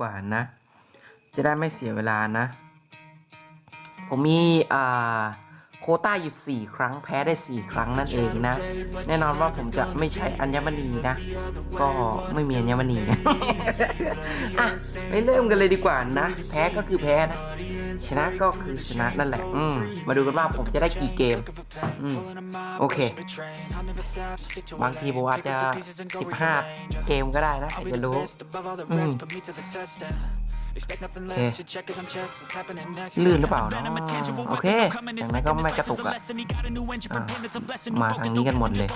กว่านะ จะได้ไม่เสียเวลานะ ผมมีอ่าโคต้าอยู่ 4 ครั้งแพ้ได้ 4 ครั้งนั่นเองนะ แน่นอนว่าผมจะไม่ใช่อัญมณีนะ ก็ไม่มีอัญมณีอะไม่เริ่มกันเลยดีกว่านะ แพ้ก็คือแพ้นะ ชนะก็คือชนะนั่นแหละ อืม มาดูกันว่าผมจะได้กี่เกม อืม โอเค บางทีผมอาจจะ 15 เกมก็ได้นะใครจะรู้ อืม ลื่นหรือเปล่าเนาะโอเคอย่างนั้นก็ไม่กระตุกอะอะมาทางนี้กันหมดเลย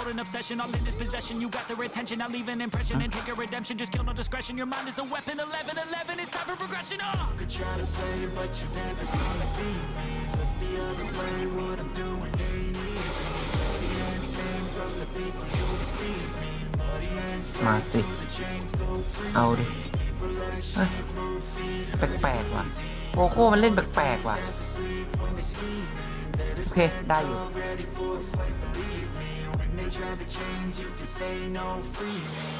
มาสิ เอาดิ เฮ้ยแปลกๆว่ะโคโค่มันเล่นแปลกๆว่ะ โอเค ได้อยู่ So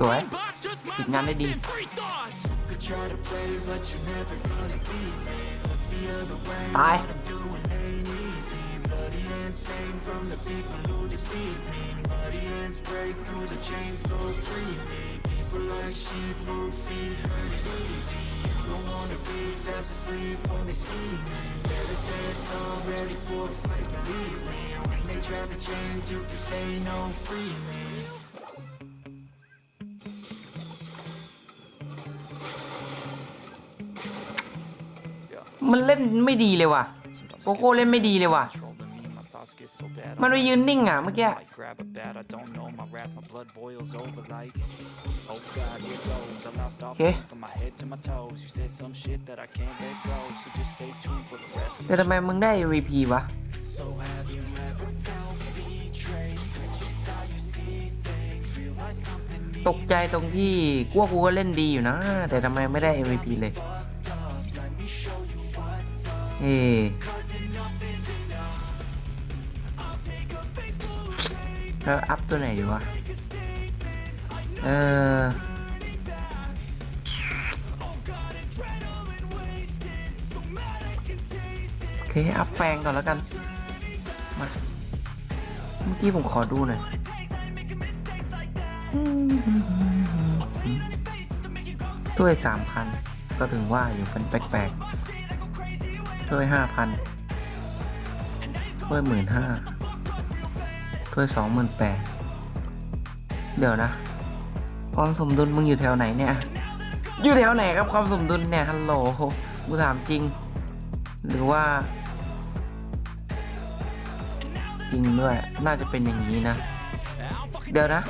สวย mind boss. Just my ติดงานได้ดี and free thoughts. ตาย มันเล่นไม่ดีเลยว่ะโกโก้เล่นไม่ดีเลยว่ะ มันไปยืนนิ่งอะเมื่อกี้เอเคแต่ทำไมมึงได้รีพีวะตกใจตรงที่กัวกูก็เล่นดีอยู่นะ แต่ทำไมไม่ได้ MVP เลย อ๊ะแล้วอัพตัวไหนดีวะ เออโอเค อัพแฟงก่อนแล้วกัน มา เมื่อกี้ผมขอดูหน่อยถ้วยสามพันก็ถึงว่าอยู่เป็นแปลกๆ ถ้วยห้าพันถ้วยหมื่นห้าถ้วยสองหมื่นแปดเดี๋ยวนะ ความสมดุลมึงอยู่แถวไหนเนี่ย อยู่แถวไหนครับความสมดุลเนี่ยฮัลโหลกูถามจริง หรือว่า จริงด้วย น่าจะเป็นอย่างนี้นะ เดี๋ยวนะ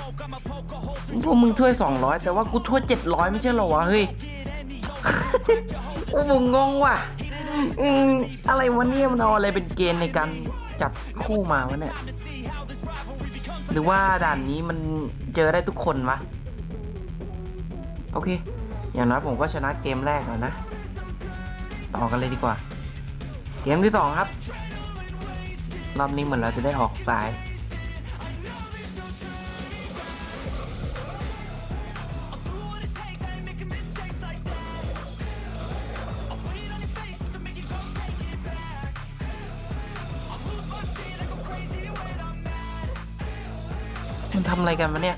พวกมึงถ้วยสองร้อยแต่ว่ากูถ้วยเจ็ดร้อยไม่ใช่เหรอวะ เฮ้ยโอ้ผมงงว่ะ อืมอะไรวะเนี่ยมันเอาอะไรเป็นเกณฑ์ในการจับคู่มาวะเนี่ย หรือว่าด่านนี้มันเจอได้ทุกคนวะ โอเค อย่างน้อยผมก็ชนะเกมแรกแล้วนะ ต่อกันเลยดีกว่า เกมที่สองครับ รอบนี้เหมือนเราจะได้ออกสาย มันทำอะไรกันวะเนี่ย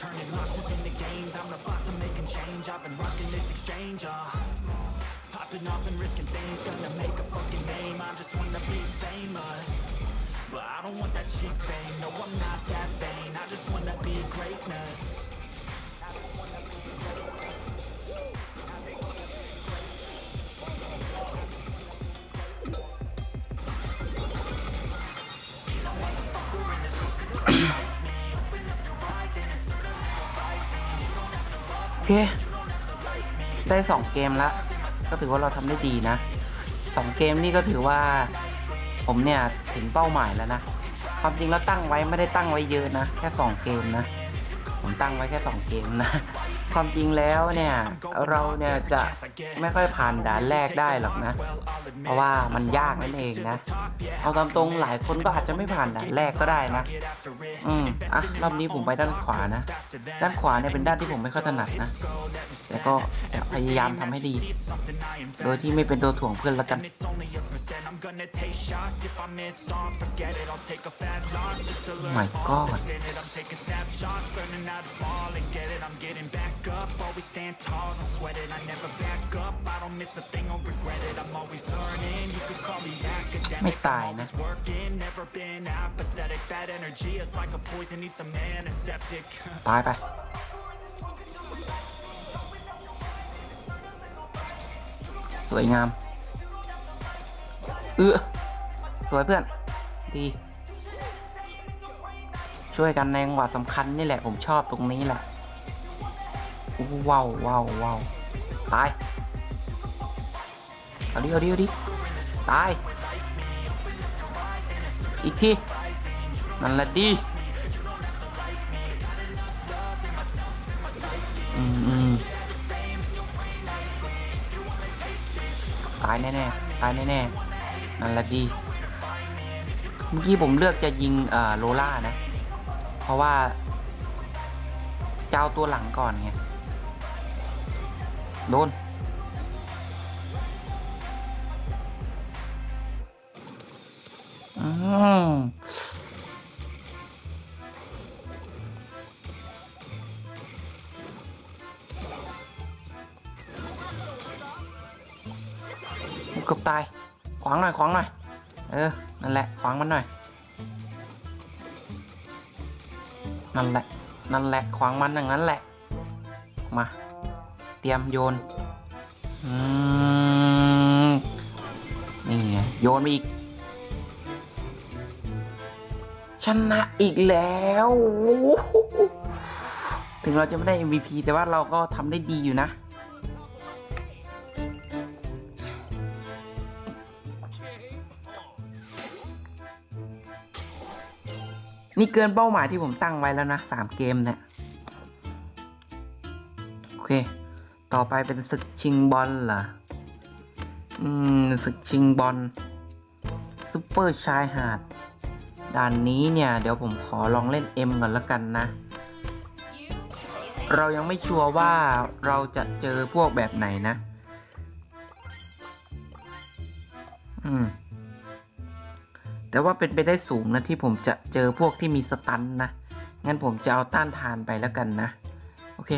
Turning locks within the games. I'm the boss, I'm making change. I've been rocking this exchange, uh. Popping off and risking things. Gonna make a fucking name. I just wanna be famous. But I don't want that cheap fame. No, I'm not that vain. I just wanna be greatness. เค ได้สองเกมแล้วก็ถือว่าเราทำได้ดีนะสองเกมนี่ก็ถือว่า ผมเนี่ยถึงเป้าหมายแล้วนะ ความจริงแล้วตั้งไว้ไม่ได้ตั้งไว้เยอะนะ แค่สองเกมนะ ผมตั้งไว้แค่สองเกมนะ ความจริงแล้วเนี่ยเราเนี่ยจะไม่ค่อยผ่านด่านแรกได้หรอกนะ เพราะว่ามันยากนั่นเองนะเอาตามตรงหลายคนก็อาจจะไม่ผ่านด่านแรกก็ได้นะ อืมอะรอบนี้ผมไปด้านขวานะ ด้านขวาเนี่ยเป็นด้านที่ผมไม่ค่อยถนัดนะแต่ก็พยายามทำให้ดี โดยที่ไม่เป็นตัวถ่วงเพื่อนละกัน It's only a percent, I'm gonna take shots. If I miss on, forget it, I'll take a fat loss just to learn My God. in it. I'm taking snapshots, learning how to ball and get it. I'm getting back up, always stand tall, don't sweat it. I never back up, I don't miss a thing, I'll regret it. I'm always learning, you could call me academic. ไม่ตาย I'm นะ always working, never been apathetic. That energy is like a poison, needs some antiseptic. ตายไปสวยงาม เออสวยเพื่อน ดี ช่วยกันในจังหวะสำคัญนี่แหละ ผมชอบตรงนี้แหละอู้ ว้าวว้าวว้าวตาย เอาดิเอาดิเอาดิตาย อีกที นั่นแหละดีอืมอืมตายแน่ๆตายแน่ๆนั่นแหละดี เมื่อกี้ผมเลือกจะยิงเอ่อโลล่านะ เพราะว่าจะเอาตัวหลังก่อนไง โดน อืมเกือบตาย ขวางหน่อย ขวางหน่อย เออ นั่นแหละ ขวางมันหน่อย นั่นแหละ นั่นแหละ ขวางมันอย่างนั้นแหละ มา เตรียมโยนอนี่ไงโยนไปอีก ชนะอีกแล้ว ถึงเราจะไม่ได้ MVP แต่ว่าเราก็ทำได้ดีอยู่นะ นี่เกินเป้าหมายที่ผมตั้งไว้แล้วนะสามเกมเนี่ย ต่อไปเป็นศึกชิงบอลเหรอ อืมศึกชิงบอลซุปเปอร์ชายหาด ด่านนี้เนี่ย เดี๋ยวผมขอลองเล่น M ก่อนแล้วกันนะ เรายังไม่ชัวร์ว่าเราจะเจอพวกแบบไหนนะ อืม แต่ว่าเป็นไปได้สูงนะที่ผมจะเจอพวกที่มีสตันนะ งั้นผมจะเอาต้านทานไปแล้วกันนะ โอเค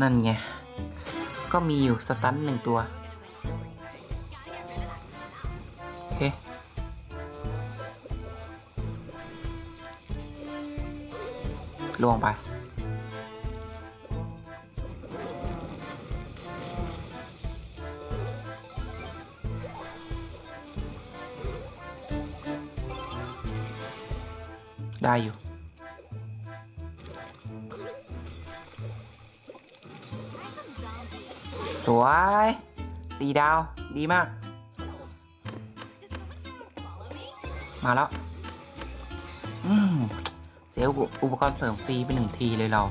นั่นไง ก็มีอยู่สตันหนึ่งตัว โอเค ลวงไป ได้อยู่ วย สีดาว ดีมาก มาแล้ว อืม เสียอุปกรณ์เสริมฟรีไปหนึ่งทีเลยเรา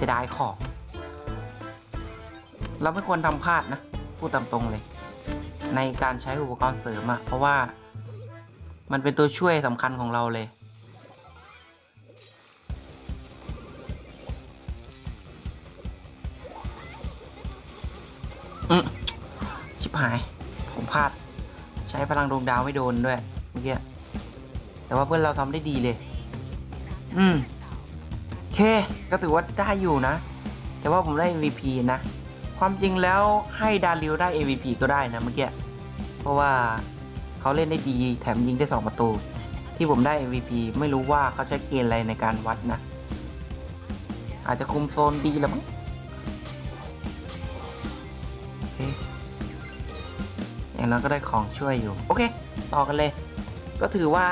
จะได้ของ เราไม่ควรทำพลาดนะ พูดตามตรงเลย ในการใช้อุปกรณ์เสริมอะเพราะว่ามันเป็นตัวช่วยสำคัญของเราเลย หาย ผมพลาด ใช้พลังดวงดาวไม่โดนด้วยเมื่อกี้แต่ว่าเพื่อนเราทำได้ดีเลย อืมโอเค ก็ถือว่าได้อยู่นะ แต่ว่าผมได้ MVP นะ ความจริงแล้วให้ดาริวได้ MVP ก็ได้นะเมื่อกี้ เพราะว่าเขาเล่นได้ดี แถมยิงได้ 2 ประตู ที่ผมได้ MVP ไม่รู้ว่าเขาใช้เกณฑ์อะไรในการวัดนะ อาจจะคุมโซนดีแล้วมั้ง อย่างนั้นก็ได้ของช่วยอยู่ โอเค ต่อกันเลย ก็ถือว่า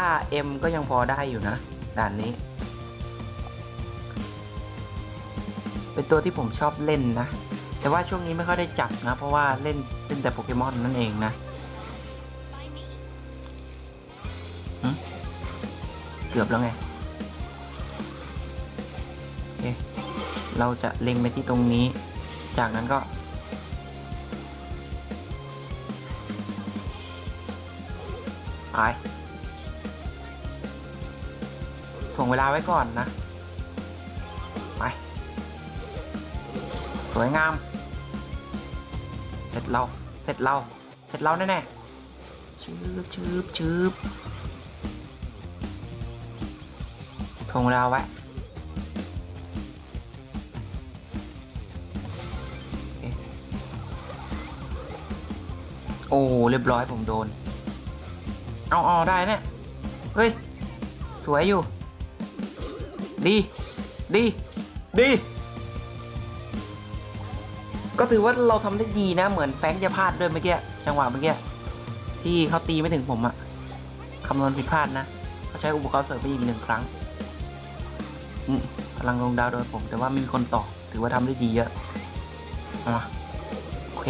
M ก็ยังพอได้อยู่นะ ด่านนี้ เป็นตัวที่ผมชอบเล่นนะ แต่ว่าช่วงนี้ไม่ค่อยได้จับนะ เพราะว่าเล่นเล่นแต่โปเกมอนนั่นเองนะเกือบแล้วไงเเราจะเล็งไปที่ตรงนี้ จากนั้นก็ ไปถ่วงเวลาไว้ก่อนนะ ไป สวยงาม เสร็จเรา เสร็จเรา เสร็จเราแน่ๆชืบชืบชืบถ่วงเวลาไว้โอเคโอ้เรียบร้อยผมโดน เอาเอได้เนี่ย เฮ้ย สวยอยู่ ดี ดี ดี ก็ถือว่าเราทำได้ดีนะ เหมือนแฟงจะพลาดด้วยเมื่อกี้ จังหวะเมื่อกี้ ที่เขาตีไม่ถึงผมอะคำนวณผิดพลาดนะเขาใช้อุปกรณ์เสริมไปอีกหนึ่งครั้งพลังลงดาวโดยผม แต่ว่าไม่มีคนต่อ ถือว่าทำได้ดีเยอะเอามาโอเค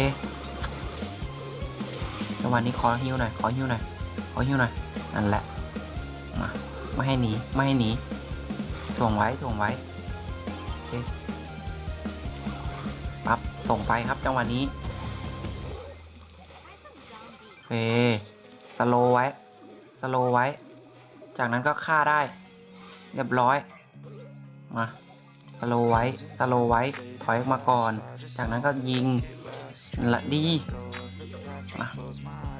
จังหวะนี้ขอฮิวหน่อย ขอฮิวหน่อย อฮิวหน่อยนั่นแหละมาไม่ให้หนีไม่ให้หนีถ่วงไว้ถ่วงไว้โอเคปั๊บส่งไปครับจังหวะนี้โอเคสโลไว้สโลไว้ จากนั้นก็ฆ่าได้ เรียบร้อย มาสโลไว้สโลไว้ ถอยออกมาก่อน จากนั้นก็ยิงหละดี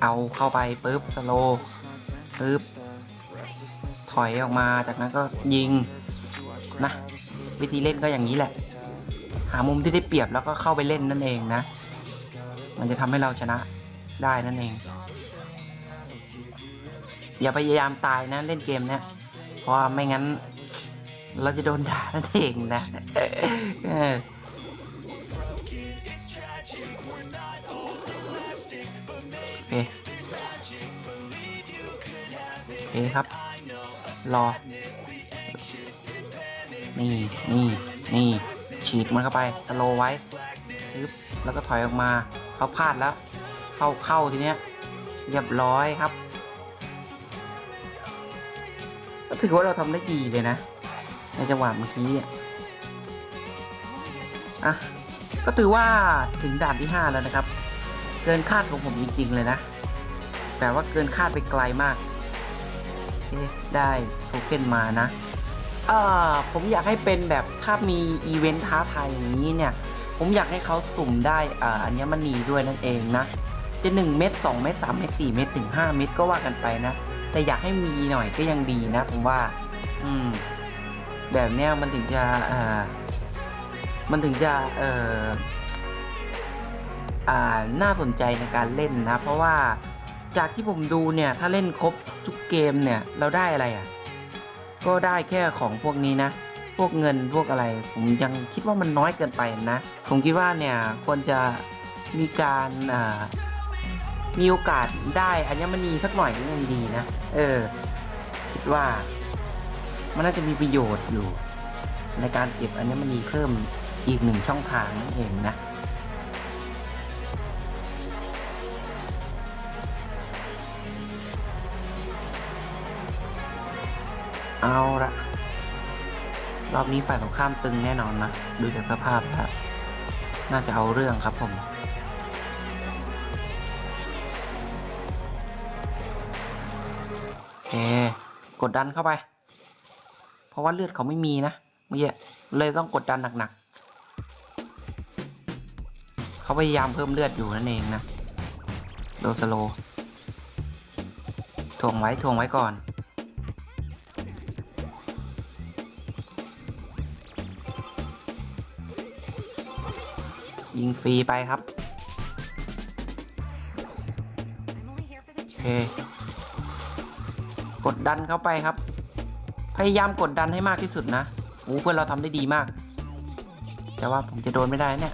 เอาเข้าไปปุ๊บสโลปุ๊บถอยออกมาจากนั้นก็ยิงนะวิธีเล่นก็อย่างนี้แหละ หามุมที่ได้เปรียบแล้วก็เข้าไปเล่นนั่นเองนะ มันจะทำให้เราชนะได้นั่นเอง อย่าพยายามตายนะเล่นเกมเนี้ยเพราะไม่งั้น เราจะโดนด่านั่นเองนะ เออโอเคโอเคครับ รอ นี่นี่นี่ฉีดมันเข้าไปสโลไว้ซึบแล้วก็ถอยออกมาเขาพลาดแล้ว เข้าเข้าทีเนี้ยเรียบร้อยครับ ก็ถือว่าเราทำได้ดีเลยนะ ในจังหวะเมื่อกี้อะอะก็ถือว่าถึงด่านที่ 5 แล้วนะครับ กินคาดของผมจริงๆเลยนะแต่ว่าเกินคาดไปไกลมากโอเคได้โทเค็นมานะอ่อผมอยากให้เป็นแบบถ้ามีอีเวนต์ท้าทายอย่างนี้เนี่ย ผมอยากให้เขาสุ่มได้อ่าอัญมณีด้วยนั่นเองนะ จะ 1 เม็ด2เม็ด3เม็ด4เม็ดถึง 5 เม็ดก็ว่ากันไปนะ แต่อยากให้มีหน่อยก็ยังดีนะ ผมว่า อืม แบบเนี้ยมันถึงจะอ่อมันถึงจะเอ่อ น่าสนใจในการเล่นนะ เพราะว่าจากที่ผมดูเนี่ย ถ้าเล่นครบทุกเกมเนี่ย เราได้อะไรอะ ก็ได้แค่ของพวกนี้นะ พวกเงินพวกอะไร ผมยังคิดว่ามันน้อยเกินไปนะ ผมคิดว่าเนี่ยควรจะมีการมีโอกาสได้อัญมณีสักหน่อยก็ยังดีนะ เออ คิดว่า มันน่าจะมีประโยชน์อยู่ ในการเก็บอัญมณีเพิ่มอีกหนึ่งช่องทางนั่นเองนะ เอาละรอบนี้ฝ่ายตรงข้ามตึงแน่นอนนะ ดูจากสภาพแล้วน่าจะเอาเรื่องครับผมโอกดดันเข้าไป เพราะว่าเลือดเขาไม่มีนะเมื่อกี้เลยต้องกดดันหนักๆ เขาพยายามเพิ่มเลือดอยู่นั่นเองนะ โดสโลถ่วงไว้ถ่วงไว้ก่อน ยิงฟรีไปครับโอเคกดดันเข้าไปครับ พยายามกดดันให้มากที่สุดนะโอ้เพื่อนเราทำได้ดีมาก แต่ว่าผมจะโดนไม่ได้เนี่ย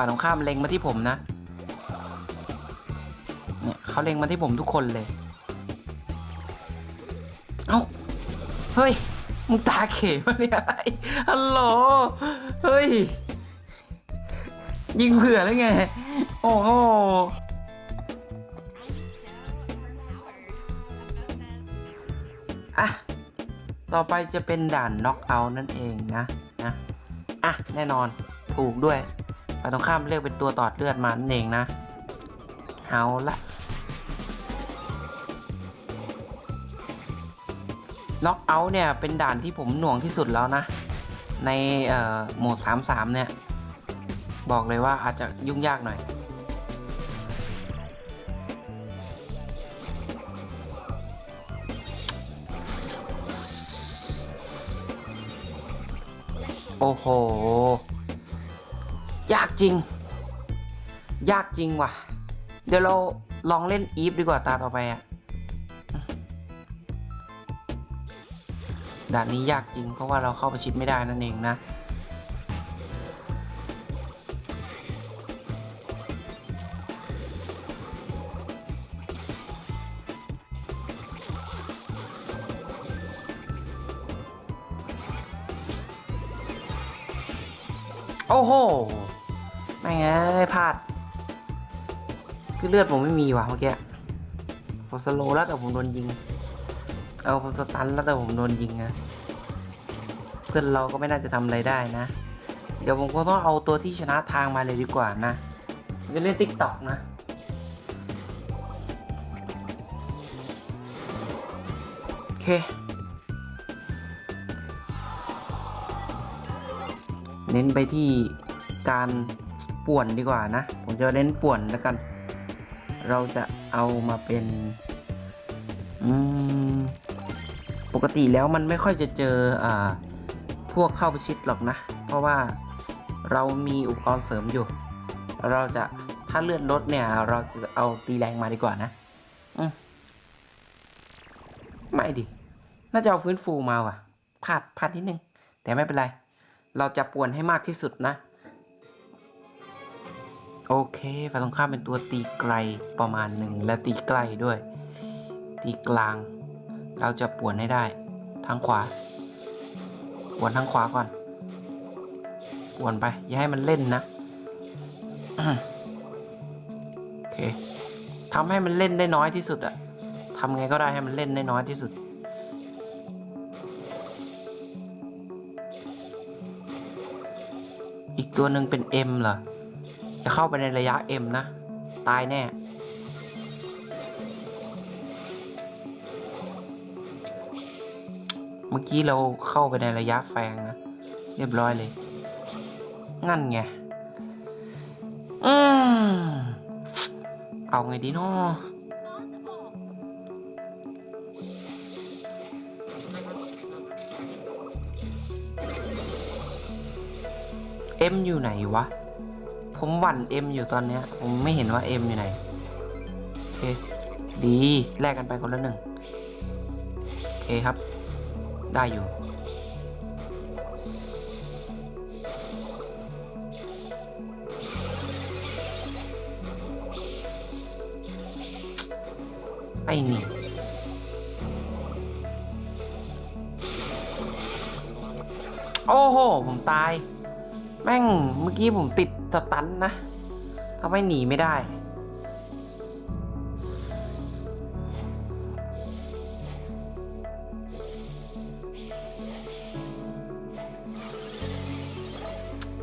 ฝ่ายตรงข้ามเล็งมาที่ผมนะ เนี่ยเขาเล็งมาที่ผมทุกคนเลย เอ้า เฮ้ย มึงตาเขมาเนี่ยอ้ฮัลโหล เฮ้ย ยิงเผื่อแล้วไง โอ้โหอะ ต่อไปจะเป็นด่านน็อกเอาท์นั่นเองนะ นะ อะ แน่นอน ถูกด้วย ฝ่ายตรงข้ามเรียกเป็นตัวตอดเลือดมานั่นเองนะ เอาละน็อกเอาท์เนี่ยเป็นด่านที่ผมหน่วงที่สุดแล้วนะ ในโหมด 3-3 เนี่ย บอกเลยว่าอาจจะยุ่งยากหน่อยโอ้โห ยากจริง ยากจริงว่ะ เดี๋ยวเราลองเล่นอีฟดีกว่าตาต่อไปอะด่านนี้ยากจริงเพราะว่าเราเข้าไปชิดไม่ได้นั่นเองนะ โอ้โห ไม่ไงพลาด คือเลือดผมไม่มีว่ะเมื่อกี้ผมสโลแล้วแต่ผมโดนยิง เอาผมสตันแล้วแต่ผมโดนยิงนะเพื่อนเราก็ไม่น่าจะทำอะไรได้นะ เดี๋ยวผมก็ต้องเอาตัวที่ชนะทางมาเลยดีกว่านะจะเล่นติ๊กต็อกนะโอเคเน้นไปที่การ ป่วนดีกว่านะ ผมจะเน้นป่วนแล้วกัน เราจะเอามาเป็นปกติแล้วมันไม่ค่อยจะเจออพวกเข้าประชิดหรอกนะ เพราะว่าเรามีอุปกรณ์เสริมอยู่ เราจะถ้าเลื่อนรถเนี่ย เราจะเอาตีแรงมาดีกว่านะอืมไม่ดิ น่าจะเอาฟื้นฟูมาว่ะพลาดพลาดนิดนึง แต่ไม่เป็นไร เราจะป่วนให้มากที่สุดนะ โอเคฝ่ายตรงข้ามเป็นตัวตีไกลประมาณหนึ่งและตีใกล้ด้วย ตีกลาง เราจะป่วนให้ได้ ทางขวาป่วนทางขวาก่อนป่วนไป อย่าให้มันเล่นนะโอเคทำให้มันเล่นได้น้อยที่สุดอะทำไงก็ได้ให้มันเล่นได้น้อยที่สุดอีกตัวหนึ่งเป็น M เหรอ จะเข้าไปในระยะ M นะ ตายแน่ เมื่อกี้เราเข้าไปในระยะแฟงนะ เรียบร้อยเลย งั้นไง อืมเอาไงดีเนาะเอ็มอยู่ไหนวะ ผมหวั่นเอ็มอยู่ตอนนี้ผมไม่เห็นว่าเอ็มอยู่ไหน โอเค ดีแลกกันไปคนละหนึ่งโอเคครับ ได้อยู่ ไอ้นี่โอ้โห ผมตาย แม่ง เมื่อกี้ผมติด สตันนะทำให้หนีไม่ได้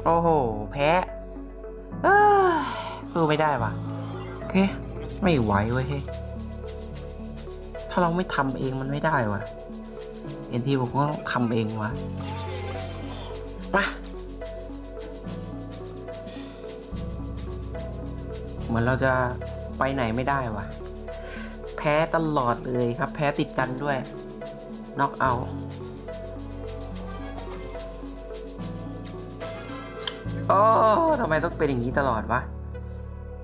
โอ้โห แพ้เอ้ยสู้ไม่ได้ว่ะโอเค ไม่ไหวเว้ยเฮถ้าเราไม่ทำเองมันไม่ได้ว่ะ เอ็นทีผมก็ต้องทำเองว่ะ เหมือนเราจะไปไหนไม่ได้ว่ะแพ้ตลอดเลยครับ แพ้ติดกันด้วยน็อกเอาโอ้ทำไมต้องเป็นอย่างนี้ตลอดวะ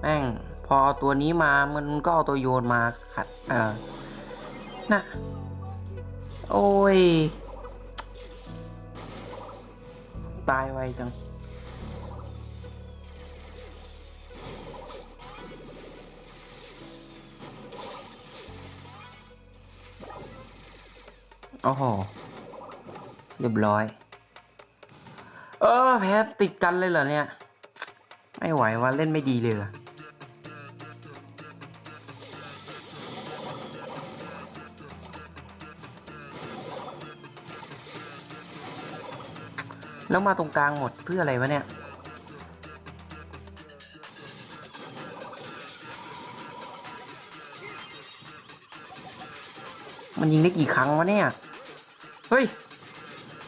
แม่ง พอตัวนี้มา มันก็เอาตัวโยนมาขัด เออนะโอ้ย ตายไวจัง โอ้โห เรียบร้อย เออแพ้ติดกันเลยเหรอเนี่ย ไม่ไหวว่าเล่นไม่ดีเลยเหรอแล้วมาตรงกลางหมดเพื่ออะไรวะเนี่ยมันยิงได้กี่ครั้งวะเนี่ย ฮ้ย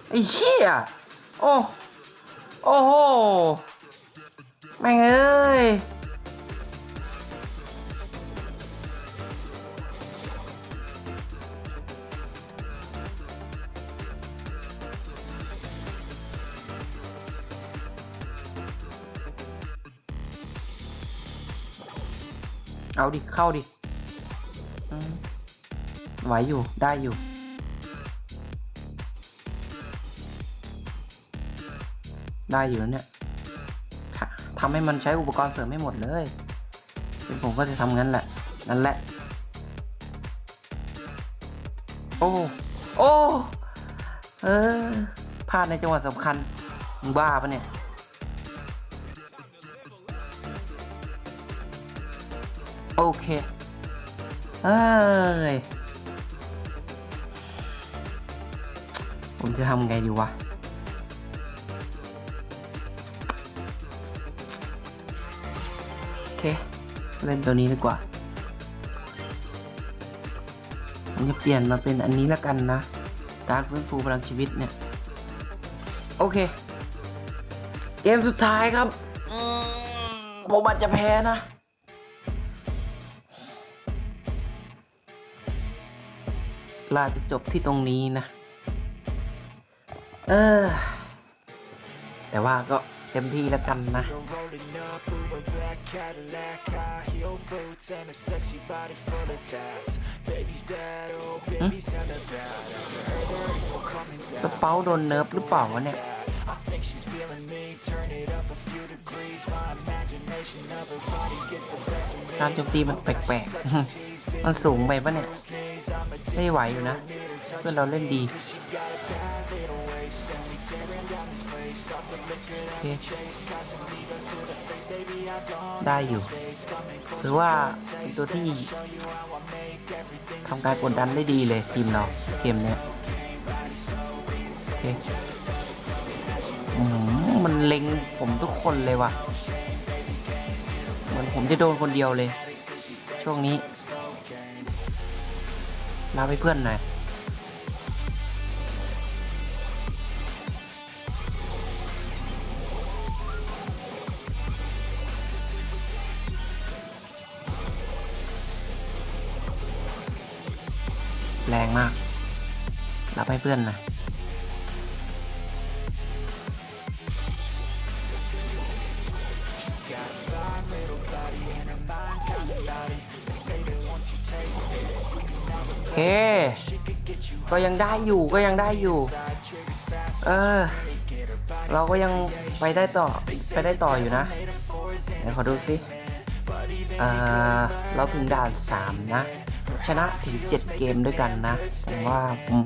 ไอ้เชี่ยโอ้ โอ้โห แม่งเอ้ย เอาดิ เข้าดิอืมไหวอยู่ ได้อยู่ ได้อยู่แล้วเนี่ยทำให้มันใช้อุปกรณ์เสริมให้หมดเลยเป็นผมก็จะทำงั้นแหละ นั่นแหละ โอ้ โอ้ เออพลาดในจังหวะสำคัญ มึงบ้าปะเนี่ย โอเคเอ้ย ผมจะทำไงดีวะ เล่นตัวนี้ดีกว่าผมจะเปลี่ยนมาเป็นอันนี้แล้วกันนะ การฟื้นฟูพลังชีวิตเนี่ย โอเค เกมสุดท้ายครับมผมอาจจะแพ้นะ ลาจะจบที่ตรงนี้นะ เออ แต่ว่าก็เต็มที่แล้วกันนะ black Cadillac High heel boots and a sexy body full of tats Baby's bad, oh baby's hella bad After her there ain't no coming ส back เปาโดนเนิร์ฟหรือเปล่าวะเนี่ย I think she's feeling me Turn it up a few degrees My imagination of her body gets the best of me การโจมตีมันแปลกๆ มันสูงไปปะเนี่ยไม่ไหวอยู่นะ เพื่อนเราเล่นดีโอเค ได้อยู่ หรือว่าเป็นตัวที่ทำการกดดันได้ดีเลยทีมเราเกมเนี้ยโอเคมันเล็งผมทุกคนเลยว่ะ เหมือนผมจะโดนคนเดียวเลย ช่วงนี้ลาไปเพื่อนหน่อย แรงมาก รับให้เพื่อนน่อยโอเค ก็ยังได้อยู่ก็ยังได้อยู่ เออ เราก็ยังไปได้ต่อไปได้ต่ออยู่นะเดี๋ยวขอดูสิ เออเราถึงด่านสามนะ ชนะถึง 7 เกมด้วยกันนะ ผมว่าผม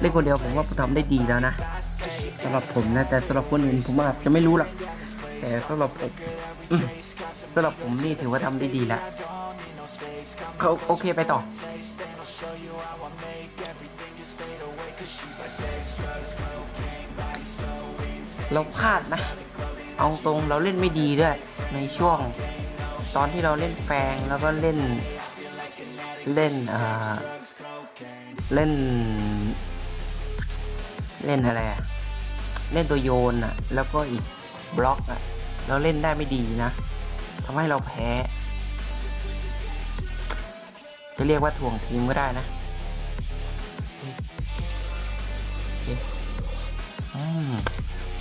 เล่นคนเดียวผมว่าผมทำได้ดีแล้วนะโอเคำหรับผมนะแต่สำหรับคนอื่นผมอาจจะไม่รู้หรอกแต่สำหรับผมสำหรับผมนี่ถือว่าทำได้ดีแล้วเขาโอเคไปต่อเราพลาดนะ เอาตรงเราเล่นไม่ดีด้วย ในช่วง ตอนที่เราเล่นแฟงแล้วก็เล่น เล่นเอ่อเล่น เล่นอะไรอะเล่นตัวโยนอะแล้วก็อีกบล็อกอะเราเล่นได้ไม่ดีนะทำให้เราแพ้ จะเรียกว่าถ่วงทีมก็ได้นะ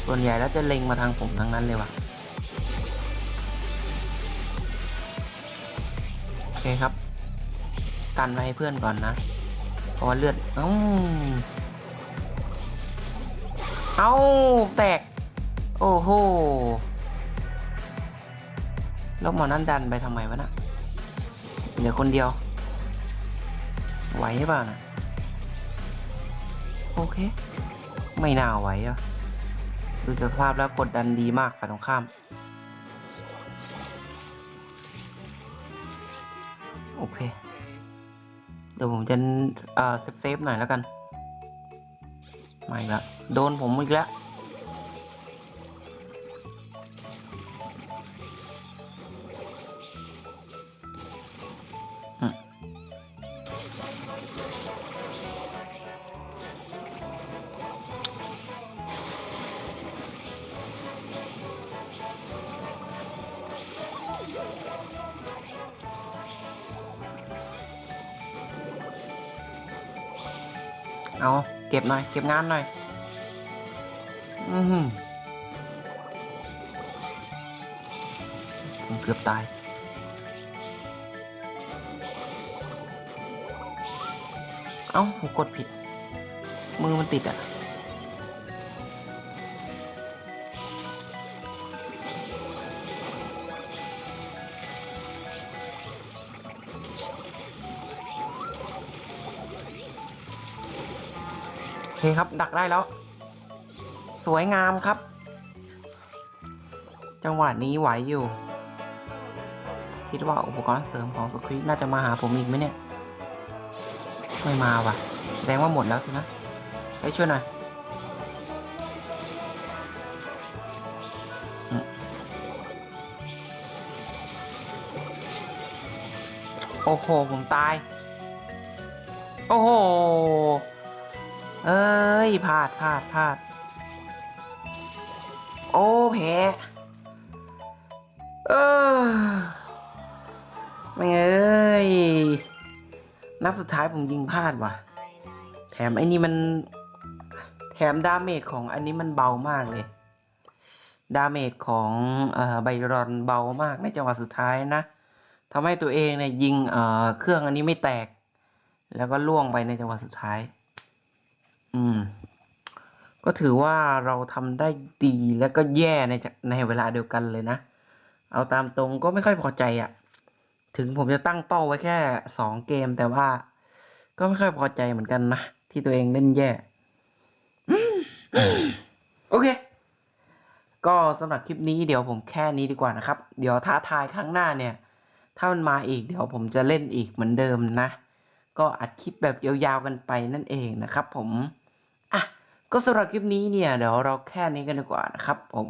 ส่วนใหญ่แล้วจะเล็งมาทางผมทั้งนั้นเลยว่ะโอเคครับ กันไว้ให้เพื่อนก่อนนะ เพราะว่าเลือดเอ้าเอาแตก โอ้โหแล้วหมอนั่นดันไปทำไมวะนะเหลือคนเดียว ไหวหรือเปล่านะโอเค ไม่น่าไหวอะดูสภาพแล้วกดดันดีมากฝ่ายตรงข้าม โอเค เดี๋ยวผมจะเอ่อเซฟเซฟหน่อยแล้วกันมาอีกแล้วโดนผมอีกแล้ว หน่อย เก็บงานหน่อย อือหือผมเกือบตาย เอ้าผมกดผิด มือมันติดอะ คครับ ดักได้แล้ว สวยงามครับ จังหวะนี้ไหวอยู่ คิดว่าอุปกรณ์เสริมของสคริน่าจะมาหาผมอีกไหมเนี่ย ไม่มาว่ะ แสดงว่าหมดแล้วสินะไปช่วยหน่อยโอ้โห ผมตาย โอ้โห เอ้ยพลาดพลาดพลาด โอ้แพ้เออไม่งเอ้ย นัดสุดท้ายผมยิงพลาดว่ะ แถมไอ้นี่มัน แถมดาเมจของอันนี้มันเบามากเลย ดาเมจของอไบรอนเบามากในจังหวะสุดท้ายนะทำให้ตัวเองเนี่ยยิงเเครื่องอันนี้ไม่แตก แล้วก็ล่วงไปในจังหวะสุดท้าย อืม ก็ถือว่าเราทำได้ดีแล้วก็แย่ในจะในเวลาเดียวกันเลยนะ เอาตามตรงก็ไม่ค่อยพอใจอะ่ะ ถึงผมจะตั้งเป้าไว้แค่สองเกมแต่ว่า ก็ไม่ค่อยพอใจเหมือนกันนะ ที่ตัวเองเล่นแย่อืมโอเค ก็สำหรับคลิปนี้เดี๋ยวผมแค่นี้ดีกว่านะครับ เดี๋ยวท้าทายครั้งหน้าเนี่ย ถ้ามันมาอีกเดี๋ยวผมจะเล่นอีกเหมือนเดิมนะ ก็อัดคลิปแบบยาวๆกันไปนั่นเองนะครับผมอะ ก็สำหรับคลิปนี้เนี่ยเดี๋ยวเราแค่นี้กันดีกว่านะครับผม